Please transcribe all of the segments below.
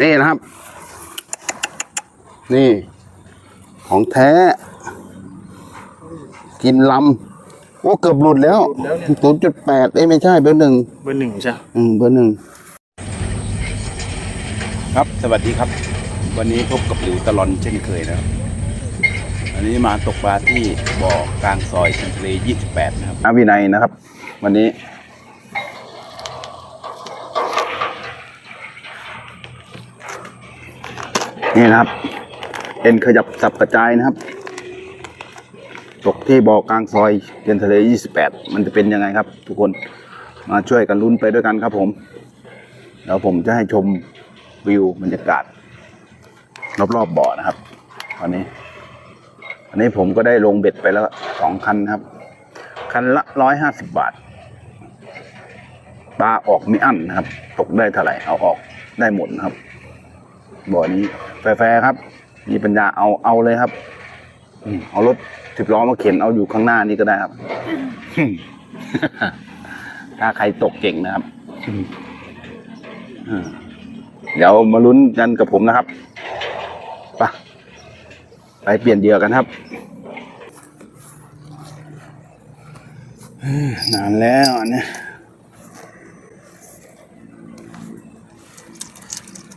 นี่นะครับ นี่ ของแท้ กินลำโอ้เกือบหลุดแล้วศูนย์จุดแปดเอ้ยไม่ใช่เบอร์หนึ่งเบอร์หนึ่งใช่อืมเบอร์หนึ่งครับสวัสดีครับ วันนี้พบกับหลิวตลอนเช่นเคยนะครับอันนี้มาตกปลาที่บ่อกลางซอยเชนทะเล 28 นะครับอาวินัยนะครับ วันนี้ นี่นะครับเป็นขยับสับกระจายนะครับ ตกที่บ่อกลางซอยเทียนทะเล 28 มันจะเป็นยังไงครับ ทุกคนมาช่วยกันลุ้นไปด้วยกันครับผมแล้วผมจะให้ชมวิวบรรยากาศ รอบๆบ่อนะครับวันนี้วันนี้ผมก็ได้ลงเบ็ดไปแล้วสองคันครับ คันละร้อยห้าสิบบาทปลาออกไม่อั้นนะครับ ตกได้เท่าไหร่เอาออกได้หมดนะครับ บ่อนี้แฟร์ครับ มีปัญญาเอาเอาเลยครับเอารถสิบล้อมาเข็นเอาอยู่ข้างหน้านี่ก็ได้ครับ ถ้าใครตกเก่งนะครับเดี๋ยวมาลุ้นกันกับผมนะครับไปไปเปลี่ยนเหยื่อกันครับนานแล้วอันเนี้ย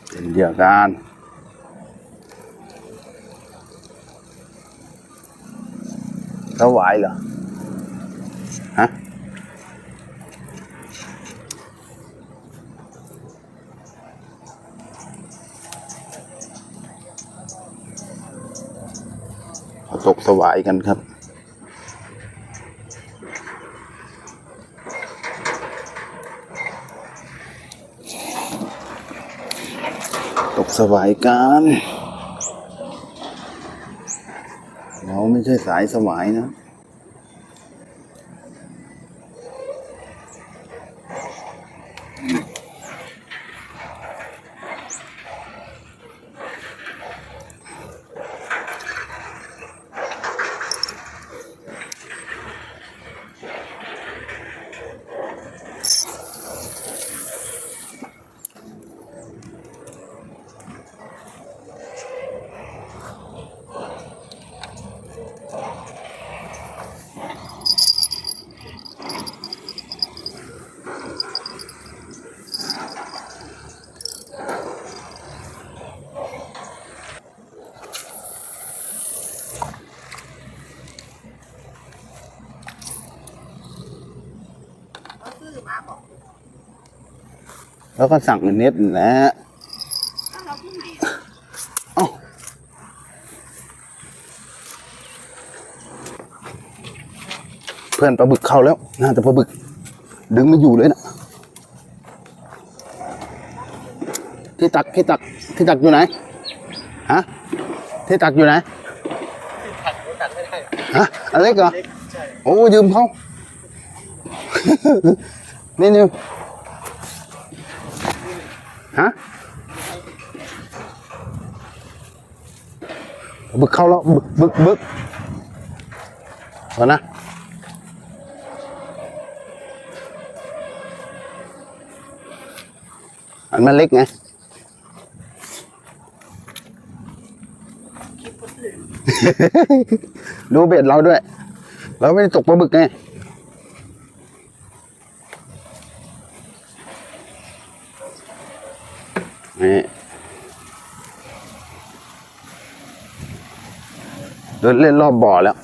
เปลี่ยนเหยื่อกัน สวายเหรอ ฮะ ตกสวายกันครับตกสวายกัน เรา ไม่ใช่สายสวายนะ แล้วก็สั่งเน็ตนั่นแล้วเพื่อนปลาบึกเข้าแล้วน่าจะปลาบึก ดึงไม่อยู่เลยนะที่ตักที่ตักที่ตักอยู่ไหนฮะที่ตักอยู่ไหนฮะอเล็กเหรอโอ้ยืมเขา นี่นี่ ฮะบึกเข้าแล้วบึกบึกบึกเอานะอันมันเล็กไงดูเบ็ดเราด้วย เราไม่ได้ตกปลาบึกไง เดินเล่นรอบบ่อแล้ว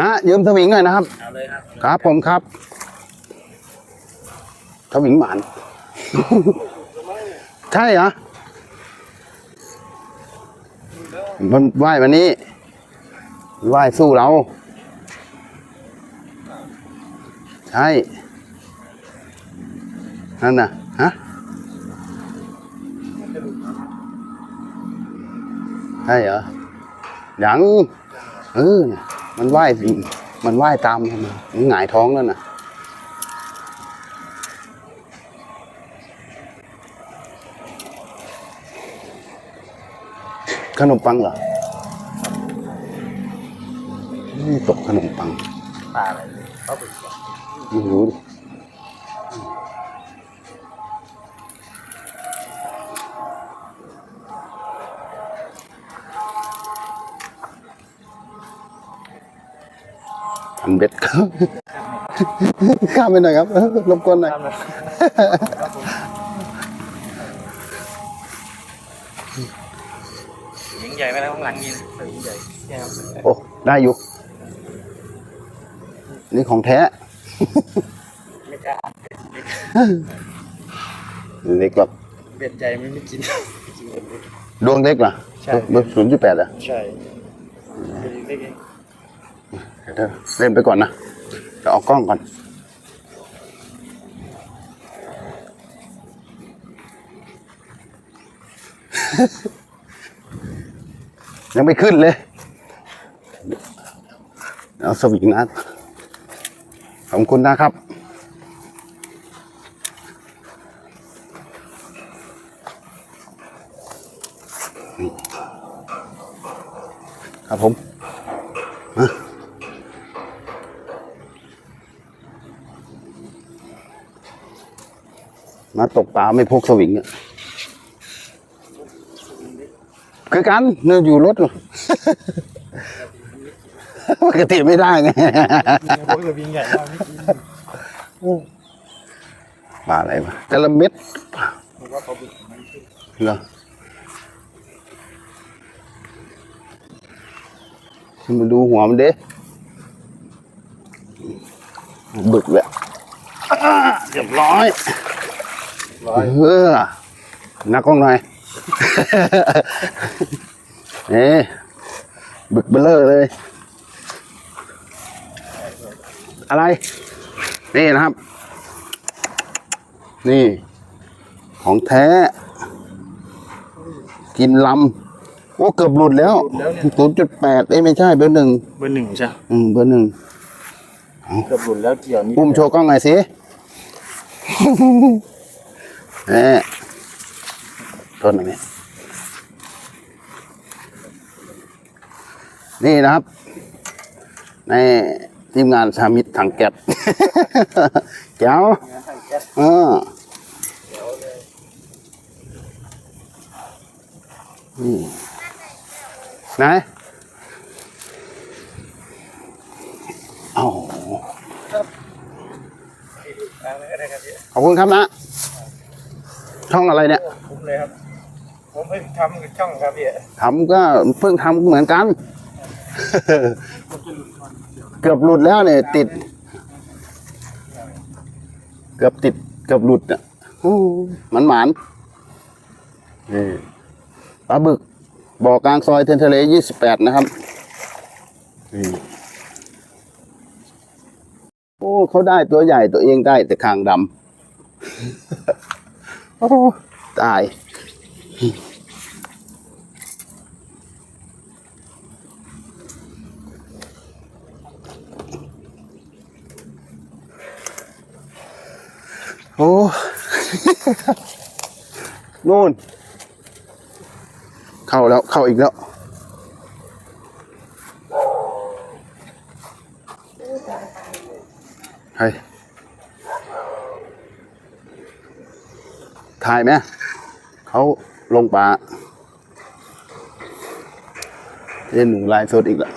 ฮะยืมสวิงหน่อยนะครับ เอาเลยครับครับผมครับสวิงหมาน ใช่เหรอ มันว่ายวันนี้ว่ายสู้เรา ใช่นั่นน่ะฮะใช่เหรอยังเออนะมันว่ายมันว่ายตามทำไมมันหงายท้องแล้วน่ะขนมปังเหรอนี่ตกขนมปังปลาอะไรเขาบึก ไม่รู้ดิพันเบ็ดครับข้ามไปหน่อยครับรบกวนหน่อยยิงใหญ่ไหมนะข้างหลังยิงยิงใหญ่เนี่ยครับโอ้ได้อยู่นี่ของแท้ ไม่กล้าเล็กแบบเบ็ดใจไม่ไม่กินกินเบ็ดเล็กดวงเล็กเหรอใช่ เบอร์ศูนย์จุดแปดอะใช่เบ็ดเล็กเองเดี๋ยวเล่นไปก่อนนะจะเอากล้องก่อน ยังไม่ขึ้นเลย เอาสวิงนะ ขอบคุณนะครับครับผมมาตกปลาไม่พกสวิงอะคือกันเนี่ยอยู่รถ ปกติไม่ได้ไงพวกจะยิงใหญ่มากไม่กินปลาอะไรวะแต่ละเม็ดผมว่าเขาบึกมันขึ้นเหรอขึ้นมาดูหัวมันเด้บึกเลยอ่าเรียบร้อยร้อยเออนักกล้องหน่อยเอ๊บึกเบลเลอร์เลย อะไร นี่นะครับ นี่ ของแท้ กินลำโอ้เกือบหลุดแล้วศูนย์จุดแปดเอ้ยไม่ใช่เบอร์หนึ่งเบอร์หนึ่งใช่ อืมเบอร์หนึ่งเกือบหลุดแล้วเกี่ยวนี้อุ้มโชว์กล้องหน่อยสิเอ๊ะโทษหน่อยไหมนี่นะครับ ใน ทีมงานสามิตรถังแก๊สแก้วเออนี่ไหนเอาอะไรครับพี่ขอบคุณครับนะ ช่องอะไรเนี่ย ผมเลยครับ ผมเพิ่งทำกับช่องครับพี่ทำก็เพิ่งทำเหมือนกัน เกือบหลุดแล้วเนี่ย ติด เกือบติด เกือบหลุดอะมันหมานนี่ปลาบึกบ่อกลางซอยเทนทะเลยี่สิบแปดนะครับนี่โอ้เขาได้ตัวใหญ่ตัวเองได้แต่คางดำ โอ้ ตาย โอ้นู่น เข้าแล้วเข้าอีกแล้วเฮ้ถ่ายไหมเขาลงปลาเล่นหนูลายสดอีกแล้ว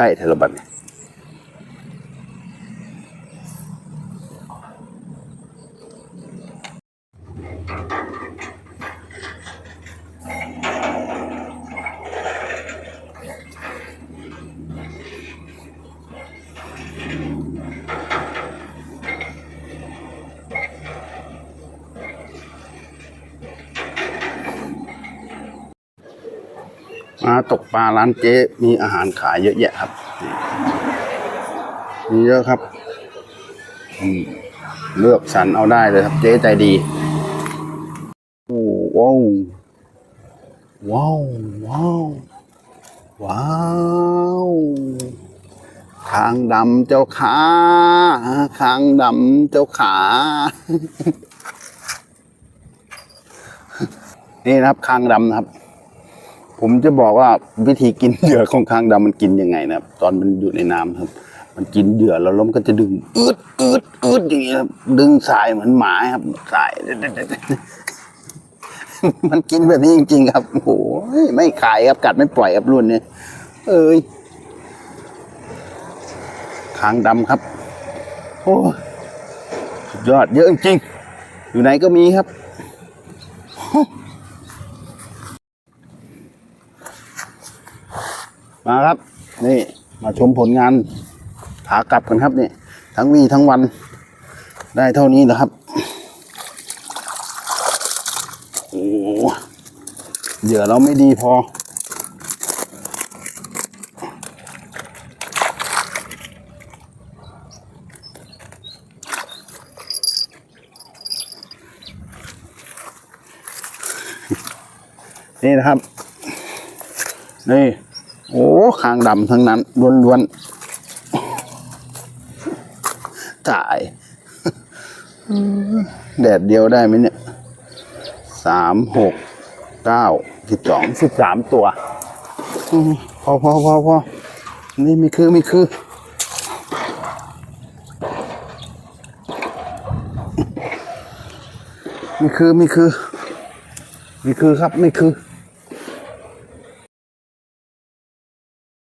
ใกล้เทระบัดเนี่ย ปลาร้านเจ๊มีอาหารขายเยอะแยะครับ มีเยอะครับเลือกสรรเอาได้เลยครับ เจ๊ใจดีโอ้ว้าวว้าวว้าวว้าวคางดำเจ้าขาคางดำเจ้าขา นี่นะครับคางดำนะครับ ผมจะบอกว่าวิธีกินเหยื่อของคางดำมันกินยังไงนะครับ ตอนมันอยู่ในน้ำครับ มันกินเหยื่อแล้วล้มก็จะดึงอืดอืดอืดอย่างเงี้ยครับดึงสายเหมือนหมาครับสาย มันกินแบบนี้จริง ๆ ครับโอ้โหไม่ขายครับกัดไม่ปล่อยครับรุ่นนี้เอ้ยคางดำครับ โอ้ยอดเยอะจริงอยู่ไหนก็มีครับ มาครับ นี่มาชมผลงานขากลับกันครับนี่ทั้งวีทั้งวัน ได้เท่านี้แหละครับ โอ้โหเหยื่อเราไม่ดีพอ นี่นะครับ นี่างดำทั้งนั้นล้วนๆตายแดดเดียวได้ไหมเนี่ยสามหกเก้าสิบสองสิบสามตัวอืมพอพอพอพอนี่ไม่คือไม่คือไม่คือไม่คือไม่คือครับไม่คือ